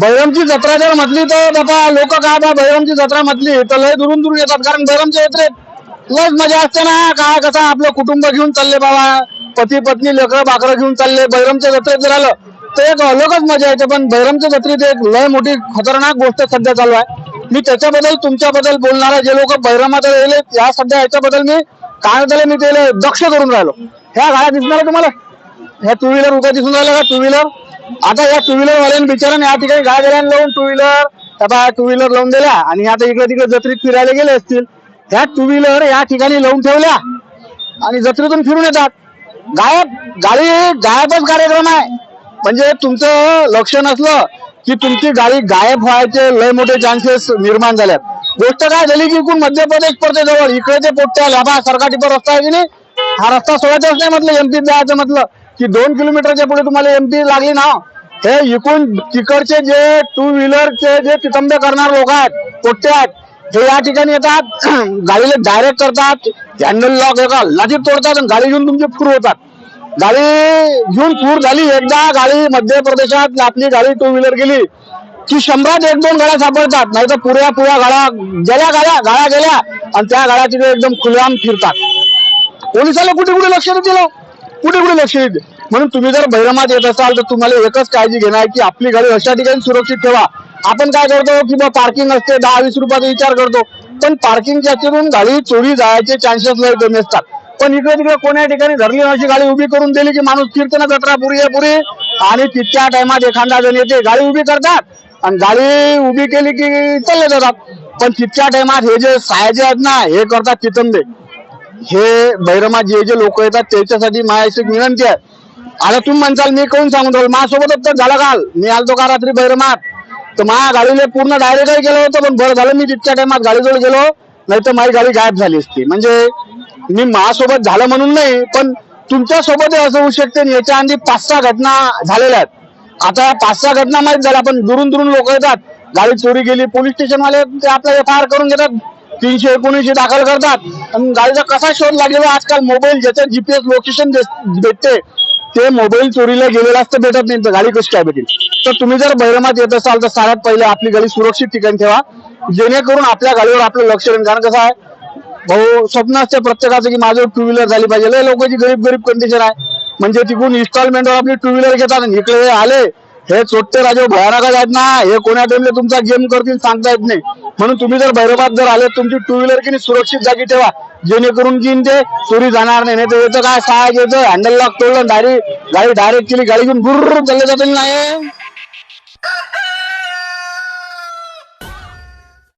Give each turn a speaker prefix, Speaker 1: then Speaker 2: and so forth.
Speaker 1: बैरमची जत्रा जर म्हटली तर बाबा लोक काय बा बैरमची जत्रा म्हटली? तर लय दुरून दुरून येतात. कारण बैरमच्या जत्रेत लयच मजा असते ना. काय कसं आपलं कुटुंब घेऊन चालले बाबा. पती पत्नी लेकरं बाकरं घेऊन चालले. बैरमच्या जत्रेत जर आलं तर एक अलगच मजा येते. पण बैरमच्या जत्रेत एक लय मोठी खतरनाक गोष्ट सध्या चालू आहे. मी त्याच्याबद्दल तुमच्याबद्दल बोलणार आहे जे लोक बैरमात राहिले या सध्या याच्याबद्दल मी काय झालं मी त्याला दक्ष करून राहिलो. ह्या गाड्या दिसणार आहे तुम्हाला? ह्या टू व्हीलर उभ्या दिसून राहिल्या का? Two wheeler? आता या टू व्हीलर वाल्याने बिचाराने या ठिकाणी गाड्या लावून टू व्हीलर त्या टू व्हीलर लावून दिल्या. आणि आता इकडे तिकडे जत्रेत फिरायला गेले असतील. ह्या टू व्हीलर या ठिकाणी लावून ठेवल्या. आणि जत्रेतून फिरून येतात. गायब गाडी गायबच कार्यक्रम आहे. म्हणजे तुमचं लक्ष नसलं की तुमची गाडी गायब व्हायचे लय मोठे चान्सेस निर्माण झाल्यात गोष्ट काय झाली की इकडून मध्य प्रदेश पडते जवळ. इकडे ते पोट्या लाभा सरकार रस्ता आहे की नाही? हा रस्ता सोडायचाच नाही म्हटलं एमपीत जायचं म्हटलं. की दोन किलोमीटरच्या पुढे तुम्हाला एमपी लागली ना हे इकून तिकडचे जे टू व्हीलरचे जे तितंबे करणार लोक आहेत पोट्टे आहेत ते या ठिकाणी येतात गाडीला डायरेक्ट करतात हँडल लॉक एका लादीत तोडतात आणि गाडी घेऊन तुमची पूर होतात. गाडी घेऊन पूर झाली एकदा गाडी मध्य प्रदेशात आपली गाडी टू व्हीलर गेली की शंभरात एक दोन गाड्या सापडतात नाही तर पुऱ्या पुऱ्या गाड्या गेल्या गाड्या गाड्या गेल्या आणि त्या गाड्या तिथे एकदम खुलेआम फिरतात. पोलिसाला कुठे कुठे लक्ष देतील हो? कुठे कुठे लक्ष देते म्हणून तुम्ही जर बैरमात येत असाल तर तुम्हाला एकच काळजी घेणार आहे की आपली गाडी अशा ठिकाणी सुरक्षित ठेवा. आपण काय करतो की बा पार्किंग असते दहा वीस रुपयाचा विचार करतो. पण पार्किंगच्या गाडी चोरी जायचे चान्सेस लय कमी असतात. पण इकडे तिकडे कोण्या ठिकाणी धरली अशी गाडी उभी करून दिली की माणूस कीर्तन ना जत्रा पुरी आहे पुरी. आणि तितक्या टायमात एखादा जण येते गाडी उभी करतात. आणि गाडी उभी केली की चालले जातात. पण तितक्या टायमात हे जे सायजे आहेत ना हे करतात चितंबे हे बैरमात जे जे लोक येतात त्याच्यासाठी माझी विनंती आहे. आता तुम्ही म्हणसाल मी कोण सांगून राहिलो माझ्यासोबतच तर झालं काल. मी आलतो का रात्री बैरमात तर माझ्या गाडीला पूर्ण डायरेक्टही गेलो होतो पण बरं झालं मी तितक्या टायमात गाडीजवळ गेलो. नाही तर माझी गाडी गायब झाली असती. म्हणजे मी माझ्यासोबत झालं म्हणून नाही पण तुमच्या सोबतही असं होऊ शकते याच्या आधी पाच सहा घटना झालेल्या आहेत. आता पाच सहा घटना माहीत झाल्या पण दुरून दुरून लोक येतात. गाडी चोरी गेली पोलीस स्टेशनवाले ते आपला एफ आय आर करून घेतात. तीनशे एकोणीसशे दाखल करतात. आणि गाडीचा कसा शोध लागलेला आजकाल मोबाईल ज्याच्यात जीपीएस लोकेशन भेटते ते मोबाईल चोरीला गेलेला असतं भेटत नाही तर गाडी कशी काय भेटेल? तर तुम्ही जर बैरमात येत असाल तर सगळ्यात पहिले आपली गाडी सुरक्षित ठिकाणी ठेवा. जेणेकरून आपल्या गाडीवर आपलं लक्ष राहील. कारण कसं आहे भाऊ स्वप्न असते प्रत्येकाचं की माझं टू व्हीलर झाली पाहिजे. लय लोकांची गरीब गरीब कंडिशन आहे. म्हणजे तिकडून इन्स्टॉलमेंटवर आपली टू व्हीलर घेतात आणि इकडे हे आले हे चोट्टे राजे भयानकच आहेत ना. हे कोण्या टाइमला तुमचा गेम करतील सांगता येत नाही. म्हणून तुम्ही जर भैरवात जर आले तुमची टू व्हीलर की सुरक्षित जागी ठेवा. जेणेकरून की ते चोरी जाणार नाही. नाही तर येतं काय सहा येतं हँडल लॉक तोडलं डायरेक्ट गाडी डायरेक्ट केली गाडी घेऊन बुर्र चालले जातील नाही